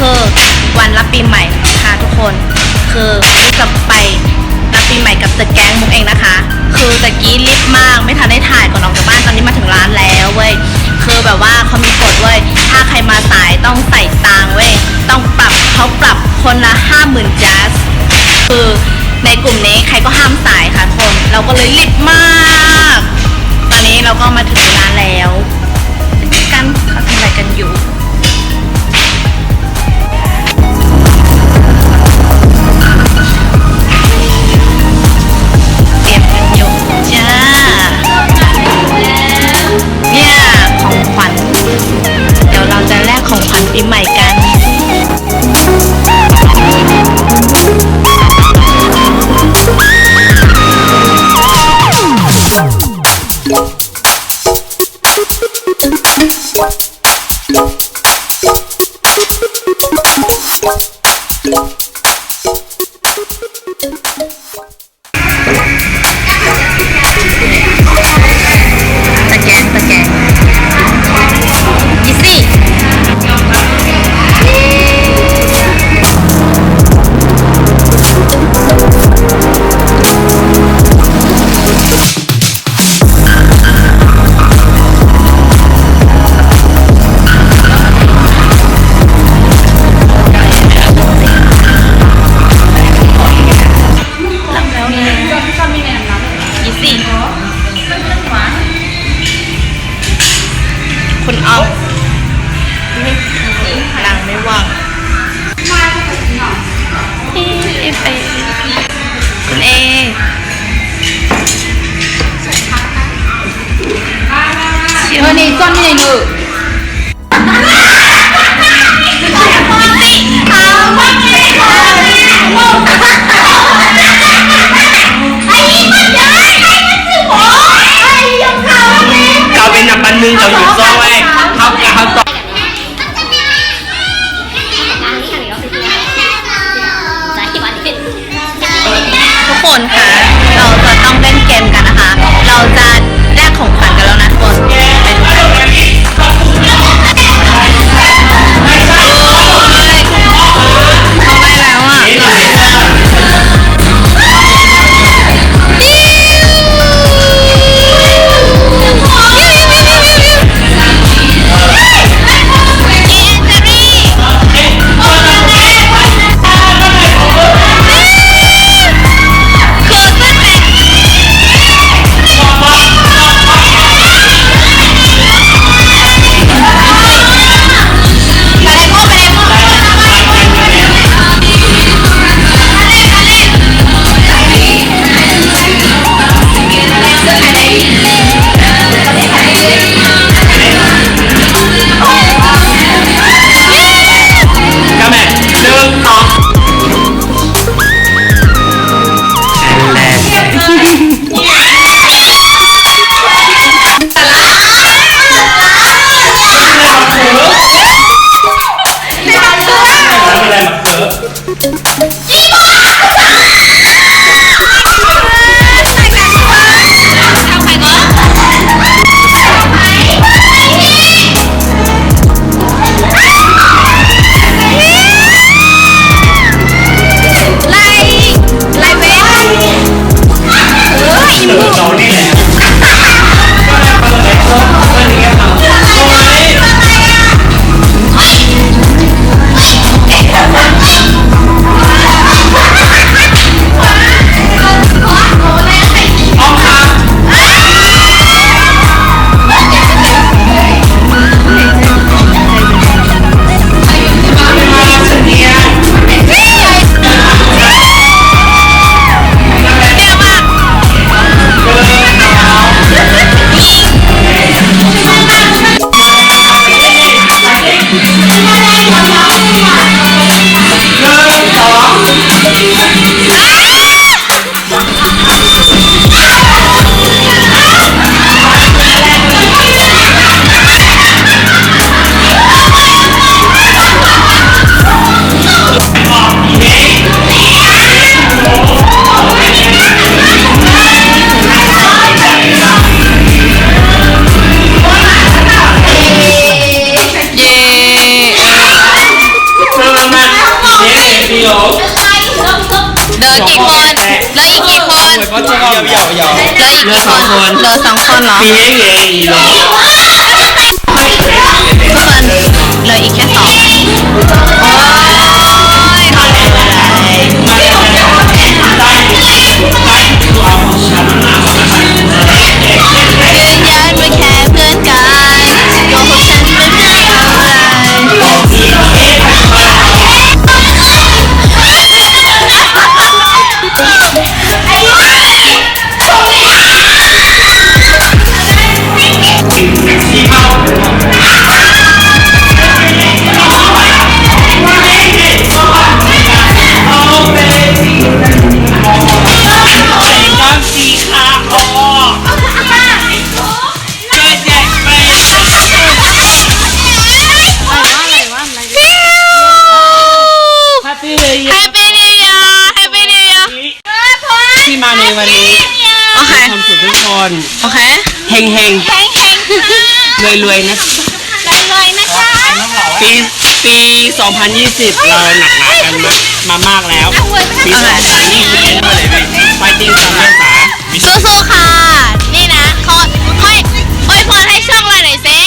คือวันรับปีใหม่ค่ะทุกคน คือมุกจะไปรับปีใหม่กับตึกแก๊งมุกเองนะคะ คือตะกี้รีบมากไม่ทันได้ถ่ายก่อนออกจากบ้านตอนนี้มาถึงร้านแล้วเว้ยคือแบบว่าเขามีกฎเว้ยถ้าใครมาสายต้องใส่ตังเว้ยต้องปรับเขาปรับคนละห้าหมื่นจัสคือในกลุ่มนี้ใครก็ห้ามสายค่ะทุกคน เราก็เลยรีบมาก ตอนนี้เราก็มาถึงร้านแล้วกันเขาทำอะไรกันอยู่ ต 全然大丈。Yeah. เหยาเหลืออีกกี่คนเหลือสองคนเหรอปีเองเองอีหลงทุกคนเหลืออีกแค่สองโอ้ ปปี้เลย Happy New Year Happy New Year ที่มาในวันนี้โอเค มีความสุขทุกคนโอเคเฮงเฮงรวยรวยๆนะเลยนะคะปีปี 2020 เราหนักหนากันมามามากแล้วปี2021ด้วยเลยไฟติ้งสามเมษาสู้ๆค่ะ นี่นะเขาให้อวยพรให้ช่องเราหน่อยสิ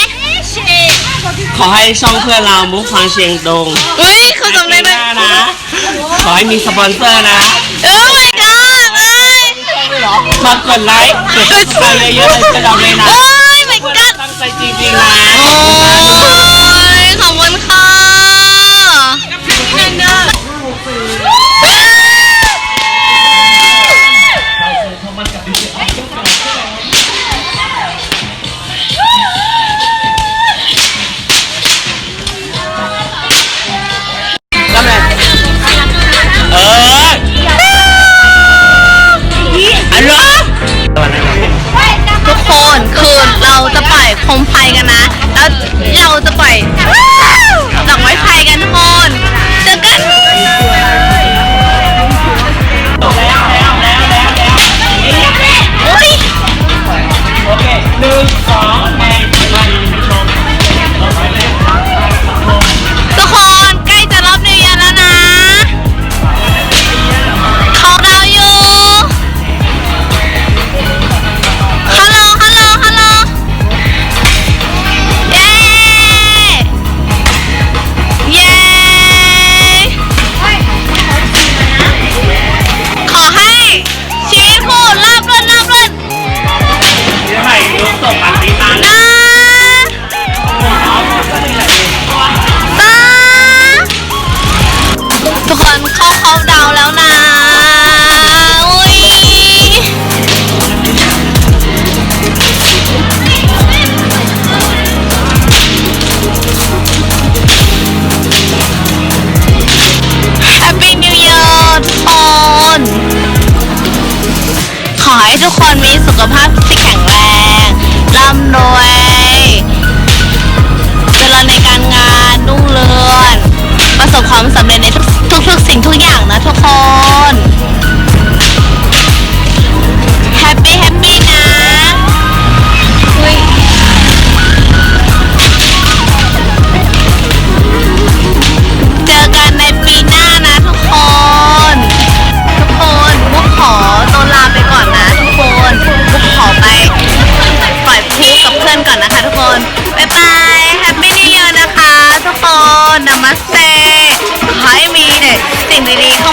ขอให้ช่องเพื่อนเรามุกฟังเชียงดง อุ้ยคือสำเร็จปีเลหยน้านะ ขอให้มีสปอนเซอร์นะโอ้ my god เอ้ยมากดไลค์กดติดตามเยอะๆเลยเพื่อนเราเลยนะ โอ้ย my god ตั้งใจจริงๆนะ โอ้ ให้ทุกคนมีสุขภาพ we